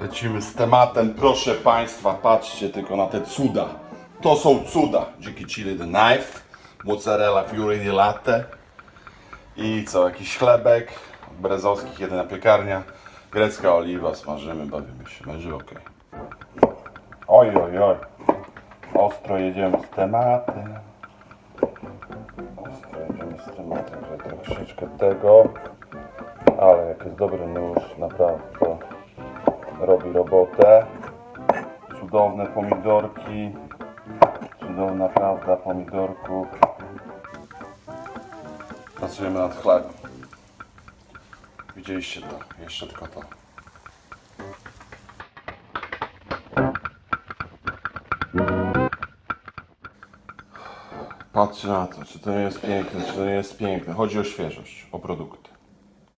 Lecimy z tematem, proszę Państwa, patrzcie tylko na te cuda. To są cuda. Dziki chili the knife, mozzarella fury di latte i co, jakiś chlebek, Berezowskich jedyna piekarnia, grecka oliwa, smażymy, bawimy się, będzie ok. Oj, oj, oj. Ostro jedziemy z tematem. Ostro jedziemy z tematem, że troszeczkę tego. Ale jak jest dobry nóż, naprawdę robi robotę. Cudowne pomidorki. Cudowna prawda pomidorków. Pracujemy nad chlebem. Widzieliście to, jeszcze tylko to. Patrzcie na to, czy to nie jest piękne, czy to nie jest piękne. Chodzi o świeżość, o produkty.